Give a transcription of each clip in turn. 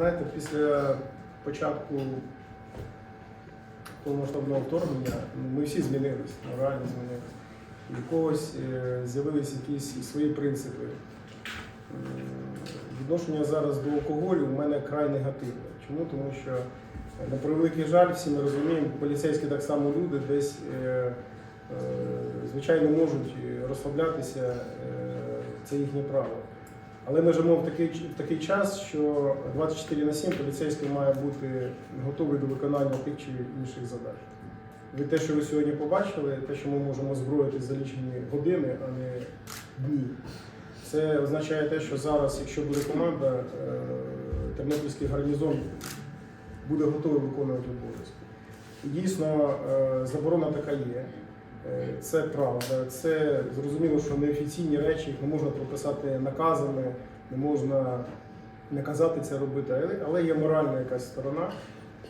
знаєте, після початку повномасштабного вторгнення ми всі змінились, морально змінились. І в когось е, з'явились якісь свої принципи. Відношення зараз до алкоголю у мене край негативне. Чому? Тому що, е, на превеликий жаль, всі ми розуміємо, поліцейські так само люди десь, е, е, звичайно, можуть е, розслаблятися, е, це їхнє право. Але ми живемо в такий, в такий час, що 24 на 7 поліцейський має бути готовий до виконання тих чи інших задач. Ви те, що ви сьогодні побачили, те, що ми можемо зброїти за лічені години, а не дні. Це означає те, що зараз, якщо буде команда, е, Тернопільський гарнізон буде готовий виконувати обов'язки. Дійсно, е, заборона така є. Е, Це правда. Це зрозуміло, що неофіційні речі їх не можна прописати наказами, не можна наказати це робити, але- є моральна якась сторона.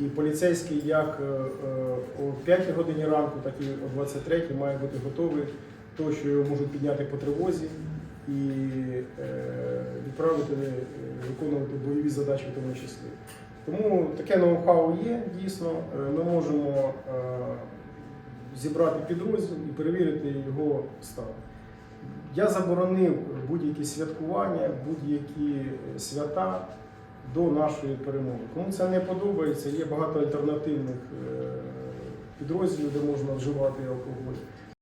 І поліцейський як е, е, о 5 годині ранку, так і о 23 має бути готовий того, що його можуть підняти по тривозі і відправити виконувати бойові задачі в тому числі. Тому таке ноу-хау є дійсно. Ми можемо зібрати підрозділ і перевірити його стан. Я заборонив будь-які святкування, будь-які свята до нашої перемоги. Кому це не подобається, є багато альтернативних е, підрозділів, де можна вживати алкоголь.